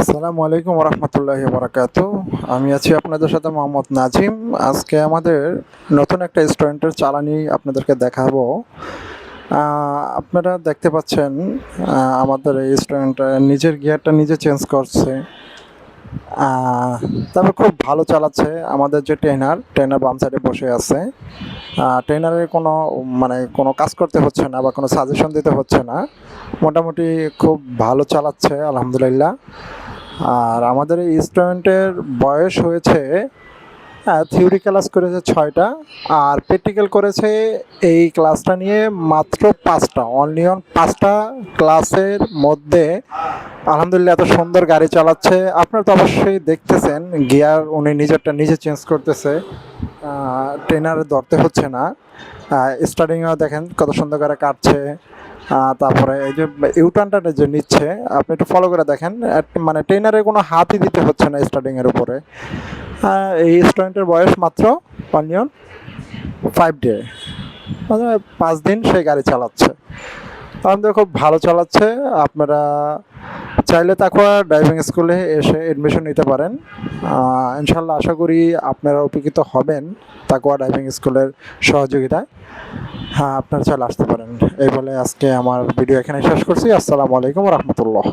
আসসালামু আলাইকুম রহমতুল্লাহি বারাকাত আমি আছি আপনাদের সাথে মোহাম্মদ নাজিম। আজকে আমাদের নতুন একটা স্টুডেন্টের চালানি আপনাদেরকে দেখাবো। আপনারা দেখতে পাচ্ছেন আমাদের এই স্টুডেন্টটা নিজের গিয়ারটা নিজে চেঞ্জ করছে। তবে খুব ভালো চালাচ্ছে। আমাদের যে ট্রেনার ট্রেনার বাম সাইডে বসে আছে। ট্রেনারের কোনো মানে কোনো কাজ করতে হচ্ছে না বা কোনো সাজেশন দিতে হচ্ছে না। মোটামুটি খুব ভালো চালাচ্ছে, আলহামদুলিল্লাহ। আর আমাদের এই স্টুডেন্টের বয়স হয়েছে থিওরি ক্লাস করেছে ছয়টা, আর প্র্যাকটিক্যাল করেছে এই ক্লাসটা নিয়ে মাত্র পাঁচটা অনলি অন পাঁচটা ক্লাসের মধ্যে আলহামদুলিল্লাহ এত সুন্দর গাড়ি চালাচ্ছে। আপনারা তো অবশ্যই দেখতেছেন গিয়ার উনি নিজেরটা নিজে চেঞ্জ করতেছে ট্রেনার ধরতে হচ্ছে না। স্টার্টিংও দেখেন কত সুন্দর করে কাটছে। তারপরে এই যে ইউটার্নটা যে নিচ্ছে, আপনি একটু ফলো করে দেখেন। মানে ট্রেনারে কোনো হাতই দিতে হচ্ছে না স্টার্টিংয়ের উপরে। এই স্টুডেন্টের বয়স মাত্র অনিয়ন ফাইভ ডে পাঁচ দিন সে গাড়ি চালাচ্ছে। আমাদের খুব ভালো চালাচ্ছে। আপনারা চাইলে তাকুয়া ড্রাইভিং স্কুলে এসে এডমিশন নিতে পারেন। ইনশাল্লাহ আশা করি আপনারা উপকৃত হবেন তাকুয়া ড্রাইভিং স্কুলের সহযোগিতায়। হ্যাঁ আপনারা চলে আসতে পারেন। এই বলে আজকে আমার ভিডিও এখানে শেষ করছি। আসসালামু আলাইকুম রহমতুল্লাহ।